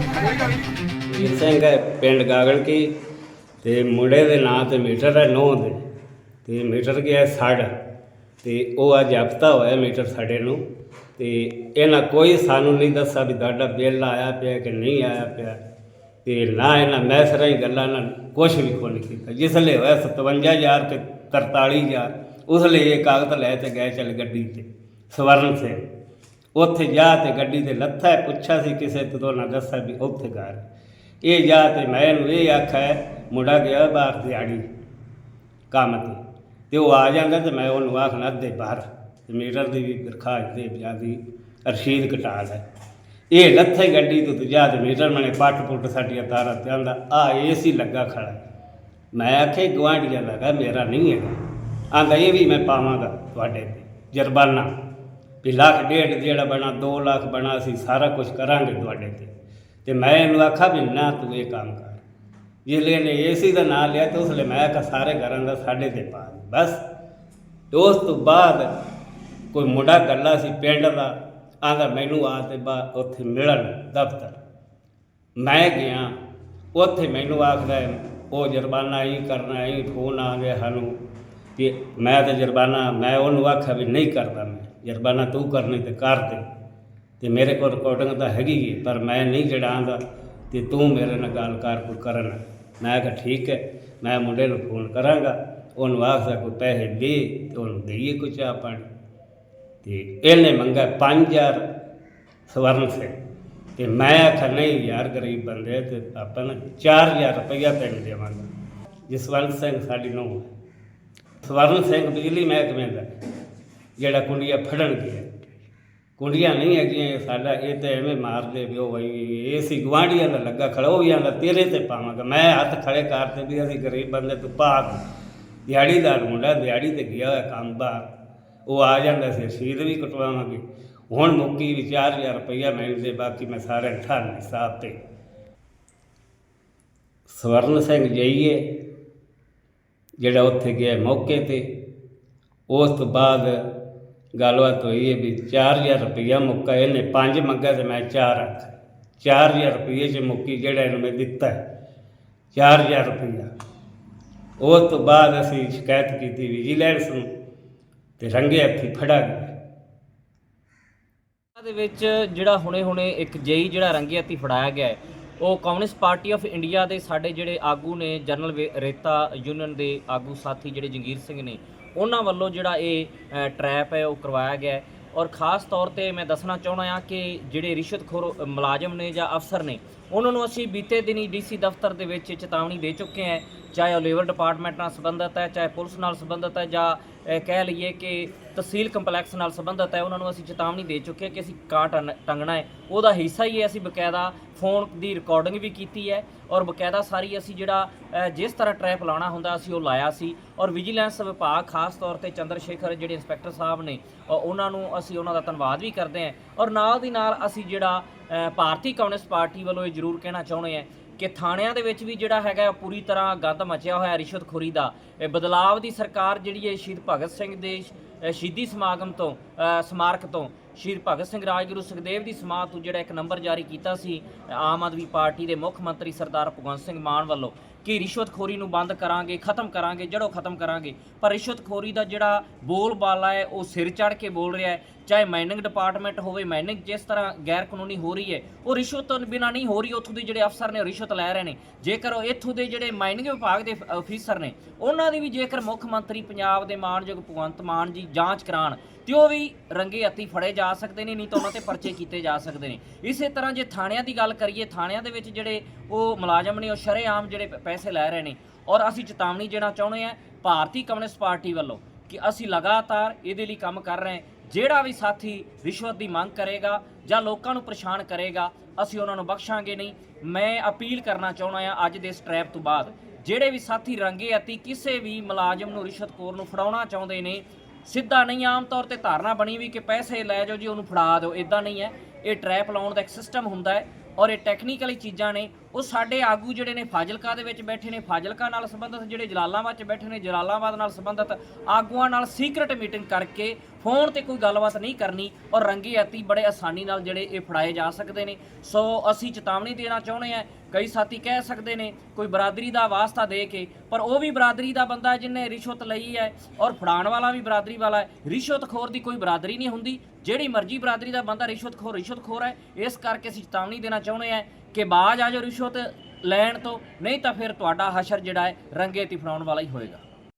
ਨਹੀਂ ਸਿੰਘ ਹੈ ਪਿੰਡ ਗਾਗਲ ਕੀ ਤੇ ਮੁੰਡੇ ਦੇ ਨਾਂ ਤੇ ਮੀਟਰ ਹੈ, ਨੌ ਦੇ। ਤੇ ਮੀਟਰ ਗਿਆ ਸੜ ਤੇ ਉਹ ਅੱਜ ਹਫਤਾ ਹੋਇਆ ਮੀਟਰ ਸਾਡੇ ਨੂੰ। ਤੇ ਇਹਨਾਂ ਕੋਈ ਸਾਨੂੰ ਨਹੀਂ ਦੱਸਿਆ ਵੀ ਤੁਹਾਡਾ ਬਿੱਲ ਆਇਆ ਪਿਆ ਕਿ ਨਹੀਂ ਆਇਆ ਪਿਆ। ਤੇ ਨਾ ਇਹਨਾਂ ਮੈਸ ਰਹੀ ਗੱਲਾਂ ਨਾਲ ਕੁਝ ਵੀ ਕੋਈ ਨਹੀਂ ਕੀਤਾ। ਜਿਸ ਲਈ ਹੋਇਆ 57000 ਤੇ 43000 ਉਸ ਲਈ ਇਹ ਕਾਗਜ਼ ਲੈ ਤੇ ਗਏ ਚਲ ਗੱਡੀ ਤੇ, ਸਵਰਨ ਸਿੰਘ। ਉੱਥੇ ਜਾ ਤੇ ਗੱਡੀ ਤੇ ਲੱਥਾ ਪੁੱਛਿਆ ਸੀ ਕਿਸੇ ਤੋਂ ਨਾ ਦੱਸਿਆ ਵੀ ਉੱਥੇ ਘਰ। ਇਹ ਜਾ ਤੇ ਮੈਂ ਇਹਨੂੰ ਇਹ ਆਖਿਆ, ਮੁੰਡਾ ਗਿਆ ਬਾਹਰ ਦਿਹਾੜੀ ਕੰਮ ਤੇ। ਤੇ ਉਹ ਆ ਜਾਂਦਾ ਤੇ ਮੈਂ ਉਹਨੂੰ ਆਖਣਾ ਅੱਧੇ ਬਾਹਰ। ਤੇ ਮੀਟਰ ਦੀ ਵੀ ਦਰਖਾਸਤ ਦੇ ਜਾਂਦੀ ਰਸ਼ੀਦ ਕਟਾ ਲੈ ਇਹ ਲੱਥੇ ਗੱਡੀ ਤੋਂ ਤੂੰ ਜਾ ਮੀਟਰ ਮਨੇ ਪੱਟ ਪੁੱਟ ਸਾਡੀਆਂ ਤਾਰਾਂ ਤੇ ਆਂਦਾ, ਆ, ਏਸੀ ਲੱਗਾ ਖੜਾ ਹੈ। ਮੈਂ ਆਖੇ ਗਵਾਂਢੀਆਂ ਲਗਾ ਮੇਰਾ ਨਹੀਂ ਹੈਗਾ। ਆਂਦਾ, ਇਹ ਵੀ ਮੈਂ ਪਾਵਾਂਗਾ ਤੁਹਾਡੇ ਤੇ, ਜੁਰਮਾਨਾ। ਵੀ ਲੱਖ ਡੇਢ ਜਿਹੜਾ ਬਣਾ 2 ਲੱਖ ਬਣਾ ਅਸੀਂ ਸਾਰਾ ਕੁਝ ਕਰਾਂਗੇ ਤੁਹਾਡੇ ਤੇ। ਤੇ ਮੈਂ ਇਹਨੂੰ ਆਖਾ ਵੀ ਨਾ, ਤੂੰ ਇਹ ਕੰਮ ਕਰ। ਜਿਸਲੇ ਨੇ ਏਸੀ ਦਾ ਨਾਂ ਲਿਆ ਤੇ ਉਸ ਲਈ ਮੈਂ ਆਖਾ ਸਾਰੇ ਘਰਾਂ ਦਾ ਸਾਡੇ ਤੇ ਪਾ ਬਸ। ਉਸ ਤੋਂ ਬਾਅਦ ਕੋਈ ਮੁੰਡਾ ਗੱਲਾ ਸੀ ਪਿੰਡ ਦਾ ਆਂਦਾ ਮੈਨੂੰ ਆ ਤੇ ਬਾ ਉੱਥੇ ਮਿਲਣ, ਦਫ਼ਤਰ। ਮੈਂ ਗਿਆ, ਉੱਥੇ ਮੈਨੂੰ ਆਖਦਾ ਉਹ ਜੁਰਮਾਨਾ ਹੀ ਕਰਨਾ ਹੀ ਫੋਨ ਆ ਗਿਆ ਸਾਨੂੰ ਕਿ ਮੈਂ ਤੇ ਜੁਰਮਾਨਾ ਮੈਂ ਉਹਨੂੰ ਆਖਿਆ ਵੀ ਨਹੀਂ ਕਰਦਾ ਮੈਂ ਜੁਰਮਾਨਾ ਤੂੰ ਕਰਨੀ ਤੇ ਕਰ ਦੇ। ਤੇ ਮੇਰੇ ਕੋਲ ਰਿਕਾਰਡਿੰਗ ਤਾਂ ਹੈਗੀ ਹੈ ਪਰ ਮੈਂ ਨਹੀਂ ਜੜਾਂਗਾ ਤੇ ਤੂੰ ਮੇਰੇ ਨਾਲ ਗੱਲ ਕਰ, ਕੋਈ ਕਰਨ। ਮੈਂ ਕਿਹਾ ਠੀਕ ਹੈ, ਮੈਂ ਮੁੰਡੇ ਨੂੰ ਫੋਨ ਕਰਾਂਗਾ, ਉਹਨੂੰ ਆਖਦਾ ਕੋਈ ਪੈਸੇ ਦੇ, ਤੇ ਉਹਨੂੰ ਦੇਈਏ ਕੋਈ ਚਾਹ ਪਾਣੀ ਤੇ ਇਹਨੇ ਮੰਗਾ 5000 ਸਵਰਨ ਸਿੰਘ। ਤੇ ਮੈਂ ਆਖਿਆ, ਨਹੀਂ ਯਾਰ, ਗਰੀਬ ਬੰਦੇ ਤੇ ਆਪਾਂ ਨਾ 4000 ਰੁਪਇਆ ਤੈਨੂੰ ਦੇਵਾਂਗਾ। ਜਸਵੰਤ ਸਿੰਘ ਸਾਡੀ ਨੂੰ ਸਵਰਨ ਸਿੰਘ ਬਿਜਲੀ ਮਹਿਕਮੇ ਦਾ, ਜਿਹੜਾ ਕੁੰਡੀਆਂ ਫੜਨ ਗਿਆ। ਕੁੰਡੀਆਂ ਨਹੀਂ ਹੈਗੀਆਂ ਸਾਡਾ, ਇਹ ਤੇ ਐਵੇਂ ਮਾਰਦੇ ਵੀ ਉਹ ਬਈ ਇਹ ਸੀ ਗਵਾਂਢੀਆਂ ਦਾ ਲੱਗਾ ਖੜੋ ਵੀ ਆਂਦਾ ਤੇਰੇ ਤੇ ਪਾਵਾਂਗਾ। ਮੈਂ ਹੱਥ ਖੜੇ ਕਰਤੇ ਵੀ ਅਸੀਂ ਗਰੀਬ ਬੰਦੇ ਤੂੰ ਪਾ ਦਿਹਾੜੀਦਾਰ ਮੁੰਡਾ ਦਿਹਾੜੀ ਤੇ ਗਿਆ ਹੋਇਆ ਕੰਮ ਬਾਹਰ। ਉਹ ਆ ਜਾਂਦਾ ਸੀ, ਰਸੀਦ ਵੀ ਕਟਵਾਵਾਂਗੇ। ਹੁਣ ਮੁੱਕੀ ਵੀ 4000 ਰੁਪਈਆ ਮਿਲਦੇ, ਬਾਕੀ ਮੈਂ ਸਾਰੇ ਠਾਣੇ ਸਾਹਿਬ ਤੇ। ਸਵਰਨ ਸਿੰਘ ਜਈਏ, ਜਿਹੜਾ ਉੱਥੇ ਗਿਆ ਮੌਕੇ ਤੇ, ਉਸ ਤੋਂ ਬਾਅਦ ਗੱਲਬਾਤ ਹੋਈ ਹੈ ਵੀ 4000 ਰੁਪਈਆ ਮੁੱਕਾ, ਇਹਨੇ ਪੰਜ ਮੰਗਿਆ ਤੇ ਮੈਂ ਚਾਰ ਰੱਖ 4000 ਰੁਪਈਏ ਚ ਮੁੱਕੀ, ਜਿਹੜਾ ਇਹਨੂੰ ਮੈਂ ਦਿੱਤਾ ਹੈ। 4000 ਰੁਪਈਆ। ਉਸ ਤੋਂ ਬਾਅਦ ਅਸੀਂ ਸ਼ਿਕਾਇਤ ਕੀਤੀ ਵਿਜੀਲੈਂਸ ਨੂੰ ਤੇ ਰੰਗੇ ਹੱਥੀ ਫੜਾ ਦੇ ਵਿੱਚ ਜਿਹੜਾ ਹੁਣੇ-ਹੁਣੇ ਇੱਕ ਜੇਈ ਜਿਹੜਾ ਰੰਗੇ ਹੱਥੀ ਫੜਾਇਆ ਗਿਆ ਹੈ, ਉਹ ਕਮਿਊਨਿਸਟ ਪਾਰਟੀ ਆਫ ਇੰਡੀਆ ਦੇ ਸਾਡੇ ਜਿਹੜੇ ਆਗੂ ਨੇ, ਜਨਰਲ ਰੇਤਾ ਯੂਨੀਅਨ ਦੇ ਆਗੂ ਸਾਥੀ ਜਿਹੜੇ ਜੰਗੀਰ ਸਿੰਘ ਨੇ, ਉਹਨਾਂ ਵੱਲੋਂ ਜਿਹੜਾ ਇਹ ਟਰੈਪ ਹੈ, ਉਹ ਕਰਵਾਇਆ ਗਿਆ ਹੈ। ਔਰ ਖਾਸ ਤੌਰ ਤੇ ਮੈਂ ਦੱਸਣਾ ਚਾਹੁੰਦਾ ਹਾਂ ਕਿ ਜਿਹੜੇ ਰਿਸ਼ਵਤਖੋਰ ਮੁਲਾਜ਼ਮ ਨੇ ਜਾਂ ਅਫਸਰ ਨੇ, ਉਹਨਾਂ ਨੂੰ ਅਸੀਂ ਬੀਤੇ ਦਿਨੀ ਡੀਸੀ ਦਫ਼ਤਰ ਦੇ ਵਿੱਚ ਚੇਤਾਵਨੀ ਦੇ ਚੁੱਕੇ ਹਾਂ ਚਾਹੇ ਉਹ ਲੇਬਰ ਡਿਪਾਰਟਮੈਂਟ ਨਾਲ ਸੰਬੰਧਿਤ ਹੈ, ਚਾਹੇ ਪੁਲਿਸ ਨਾਲ ਸੰਬੰਧਿਤ ਹੈ ਜਾਂ ਕਹਿ ਲਈਏ ਕਿ ਤਹਿਸੀਲ ਕੰਪਲੈਕਸ ਨਾਲ ਸੰਬੰਧਿਤ ਹੈ, ਉਹਨਾਂ ਨੂੰ ਅਸੀਂ ਚੇਤਾਵਨੀ ਦੇ ਚੁੱਕੇ ਕਿ ਅਸੀਂ ਕਾਂ ਟੰਗਣਾ ਹੈ। ਉਹਦਾ ਹਿੱਸਾ ਹੀ ਹੈ, ਅਸੀਂ ਬਕਾਇਦਾ ਫੋਨ ਦੀ ਰਿਕਾਰਡਿੰਗ ਵੀ ਕੀਤੀ ਹੈ ਔਰ ਬਕਾਇਦਾ ਸਾਰੀ ਅਸੀਂ ਜਿਹੜਾ ਜਿਸ ਤਰ੍ਹਾਂ ਟਰੈਪ ਲਾਉਣਾ ਹੁੰਦਾ, ਅਸੀਂ ਉਹ ਲਾਇਆ ਸੀ ਔਰ ਵਿਜੀਲੈਂਸ ਵਿਭਾਗ ਖਾਸ ਤੌਰ ਤੇ ਚੰਦਰ ਸ਼ੇਖਰ ਜਿਹੜੇ ਇੰਸਪੈਕਟਰ ਸਾਹਿਬ ਨੇ ਉਹਨਾਂ ਨੂੰ ਅਸੀਂ ਉਹਨਾਂ ਦਾ ਧੰਨਵਾਦ ਵੀ ਕਰਦੇ ਹਾਂ ਔਰ ਨਾਲ ਦੀ ਨਾਲ ਅਸੀਂ ਜਿਹੜਾ ਭਾਰਤੀ ਕਮਿਊਨਿਸਟ ਪਾਰਟੀ ਵੱਲੋਂ ਇਹ ਜ਼ਰੂਰ ਕਹਿਣਾ ਚਾਹੁੰਦੇ ਹਾਂ ਕਿ ਥਾਣਿਆਂ ਦੇ ਵਿੱਚ ਵੀ ਜਿਹੜਾ ਹੈਗਾ ਪੂਰੀ ਤਰ੍ਹਾਂ ਗੰਦ ਮਚਿਆ ਹੋਇਆ ਰਿਸ਼ਵਤਖੋਰੀ ਦਾ। ਇਹ ਬਦਲਾਵ ਦੀ ਸਰਕਾਰ ਜਿਹੜੀ ਹੈ ਸ਼ਹੀਦ ਭਗਤ ਸਿੰਘ ਦੇ ਸ਼ਹੀਦੀ ਸਮਾਗਮ ਤੋਂ ਸਮਾਰਕ ਤੋਂ ਸ਼ਹੀਦ ਭਗਤ ਸਿੰਘ ਰਾਜਗੁਰੂ ਸੁਖਦੇਵ ਦੀ ਸਮਾਧ ਤੋਂ ਜਿਹੜਾ ਇੱਕ ਨੰਬਰ ਜਾਰੀ ਕੀਤਾ ਸੀ, ਆਮ ਆਦਮੀ ਪਾਰਟੀ ਦੇ ਮੁੱਖ ਮੰਤਰੀ ਸਰਦਾਰ ਭਗਵੰਤ ਸਿੰਘ ਮਾਨ ਵੱਲੋਂ, ਕਿ ਰਿਸ਼ਵਤਖੋਰੀ ਨੂੰ ਬੰਦ ਕਰਾਂਗੇ, ਖਤਮ ਕਰਾਂਗੇ, ਜੜੋਂ ਖਤਮ ਕਰਾਂਗੇ, ਪਰ ਰਿਸ਼ਵਤਖੋਰੀ ਦਾ ਜਿਹੜਾ ਬੋਲਬਾਲਾ ਹੈ, ਉਹ ਸਿਰ ਚੜ ਕੇ ਬੋਲ ਰਿਹਾ ਹੈ। ਚਾਹੇ ਮਾਈਨਿੰਗ ਡਿਪਾਰਟਮੈਂਟ ਹੋਵੇ ਮਾਈਨਿੰਗ ਜਿਸ ਤਰ੍ਹਾਂ ਗੈਰ ਕਾਨੂੰਨੀ ਹੋ ਰਹੀ ਹੈ, ਉਹ ਰਿਸ਼ਵਤ ਤੋਂ ਬਿਨਾਂ ਨਹੀਂ ਹੋ ਰਹੀ, ਉੱਥੋਂ ਦੇ ਜਿਹੜੇ ਅਫਸਰ ਨੇ ਉਹ ਰਿਸ਼ਵਤ ਲੈ ਰਹੇ ਨੇ। ਜੇਕਰ ਉਹ ਇੱਥੋਂ ਦੇ ਜਿਹੜੇ ਮਾਈਨਿੰਗ ਵਿਭਾਗ ਦੇ ਅਫੀਸਰ ਨੇ, ਉਹਨਾਂ ਦੀ ਵੀ ਜੇਕਰ ਮੁੱਖ ਮੰਤਰੀ ਪੰਜਾਬ ਦੇ ਮਾਨਯੋਗ ਭਗਵੰਤ ਮਾਨ ਜੀ ਜਾਂਚ ਕਰਾਉਣ ਤੇ ਉਹ ਵੀ ਰੰਗੇ ਹੱਥੀ ਫੜੇ ਜਾ ਸਕਦੇ ਨੇ, ਨਹੀਂ ਤਾਂ ਉਹਨਾਂ ਤੇ ਪਰਚੇ ਕੀਤੇ ਜਾ ਸਕਦੇ ਨੇ। ਇਸੇ ਤਰ੍ਹਾਂ ਜੇ ਥਾਣਿਆਂ ਦੀ ਗੱਲ ਕਰੀਏ, ਥਾਣਿਆਂ ਦੇ ਵਿੱਚ ਜਿਹੜੇ ਉਹ ਮੁਲਾਜ਼ਮ ਨੇ, ਉਹ ਸ਼ਰੇਆਮ ਜਿਹੜੇ ਪੈਸੇ ਲੈ ਰਹੇ ਨੇ। ਔਰ ਅਸੀਂ ਚੇਤਾਵਨੀ ਦੇਣਾ ਚਾਹੁੰਦੇ ਹਾਂ, ਭਾਰਤੀ ਕਮਿਊਨਿਸਟ ਪਾਰਟੀ ਵੱਲੋਂ ਕਿ ਅਸੀਂ ਲਗਾਤਾਰ ਇਹਦੇ ਲਈ ਕੰਮ ਕਰ ਰਹੇ ਹਾਂ। ਜਿਹੜਾ ਵੀ ਸਾਥੀ ਰਿਸ਼ਵਤ ਦੀ ਮੰਗ ਕਰੇਗਾ ਜਾਂ ਲੋਕਾਂ ਨੂੰ ਪਰੇਸ਼ਾਨ ਕਰੇਗਾ, ਅਸੀਂ ਉਹਨਾਂ ਨੂੰ ਬਖਸ਼ਾਂਗੇ ਨਹੀਂ। ਮੈਂ ਅਪੀਲ ਕਰਨਾ ਚਾਹੁੰਦਾ ਹਾਂ ਅੱਜ ਦੇ ਇਸ ਟਰੈਪ ਤੋਂ ਬਾਅਦ, ਜਿਹੜੇ ਵੀ ਸਾਥੀ ਰੰਗੇ ਅਤੇ ਕਿਸੇ ਵੀ ਮੁਲਾਜ਼ਮ ਨੂੰ ਰਿਸ਼ਵਤਖੋਰ ਨੂੰ ਫੜਾਉਣਾ ਚਾਹੁੰਦੇ ਨੇ, ਸਿੱਧਾ ਨਹੀਂ ਆਮ ਤੌਰ ਤੇ ਧਾਰਨਾ ਬਣੀ ਵੀ ਕਿ ਪੈਸੇ ਲੈ ਜਾਓ ਜੀ, ਉਹਨੂੰ ਫੜਾ ਦਿਓ ਇਦਾਂ ਨਹੀਂ ਹੈ। ਇਹ ਟਰੈਪ ਲਾਉਣ ਦਾ ਇੱਕ ਸਿਸਟਮ ਹੁੰਦਾ ਹੈ ਔਰ ਇਹ ਟੈਕਨੀਕਲੀ ਚੀਜ਼ਾਂ ਨੇ ਉਹ ਸਾਡੇ ਆਗੂ ਜਿਹੜੇ ਨੇ ਫਾਜ਼ਿਲਕਾ ਦੇ ਵਿੱਚ ਬੈਠੇ ਨੇ, ਫਾਜ਼ਿਲਕਾ ਨਾਲ ਸੰਬੰਧਿਤ ਜਿਹੜੇ ਜਲਾਲਾਬਾਦ 'ਚ ਬੈਠੇ ਨੇ, ਜਲਾਲਾਬਾਦ ਨਾਲ ਸੰਬੰਧਿਤ ਆਗੂਆਂ ਨਾਲ ਸੀਕ੍ਰੀਟ ਮੀਟਿੰਗ ਕਰਕੇ ਫੋਨ ਤੇ ਕੋਈ ਗੱਲਬਾਤ ਨਹੀਂ ਕਰਨੀ ਔਰ ਰੰਗੇ ਹੱਥੀ ਬੜੇ ਆਸਾਨੀ ਨਾਲ ਜਿਹੜੇ ਇਹ ਫੜਾਏ ਜਾ ਸਕਦੇ ਨੇ। ਸੋ ਅਸੀਂ ਚੇਤਾਵਨੀ ਦੇਣਾ ਚਾਹੁੰਦੇ ਆ ਕਈ ਸਾਥੀ ਕਹਿ ਸਕਦੇ ਨੇ, ਕੋਈ ਬਰਾਦਰੀ ਦਾ ਵਾਸਤਾ ਦੇ ਕੇ, ਪਰ ਉਹ ਵੀ ਬਰਾਦਰੀ ਦਾ ਬੰਦਾ ਜਿਹਨੇ ਰਿਸ਼ਵਤ ਲਈ ਹੈ ਔਰ ਫੜਾਉਣ ਵਾਲਾ ਵੀ ਬਰਾਦਰੀ ਵਾਲਾ ਹੈ। ਰਿਸ਼ਵਤਖੋਰ ਦੀ ਕੋਈ ਬਰਾਦਰੀ ਨਹੀਂ ਹੁੰਦੀ। ਜਿਹੜੀ ਮਰਜ਼ੀ ਬਰਾਦਰੀ ਦਾ ਬੰਦਾ ਰਿਸ਼ਵਤਖੋਰ ਰਿਸ਼ਵਤਖੋਰ ਹੈ। ਇਸ ਕਰਕੇ ਅਸੀਂ ਚੇਤਾਵਨੀ ਦੇਣਾ ਚਾਹੁੰਦੇ ਆ ਕਿ ਬਾਜ ਆ ਜਾਓ ਰਿਸ਼ਵਤ ਲੈਣ ਤੋਂ, ਨਹੀਂ ਤਾਂ ਫਿਰ ਤੁਹਾਡਾ ਹਸ਼ਰ ਜਿਹੜਾ ਹੈ ਰੰਗੇ ਤੇ ਫੜਾਉਣ ਵਾਲਾ ਹੀ ਹੋਏਗਾ।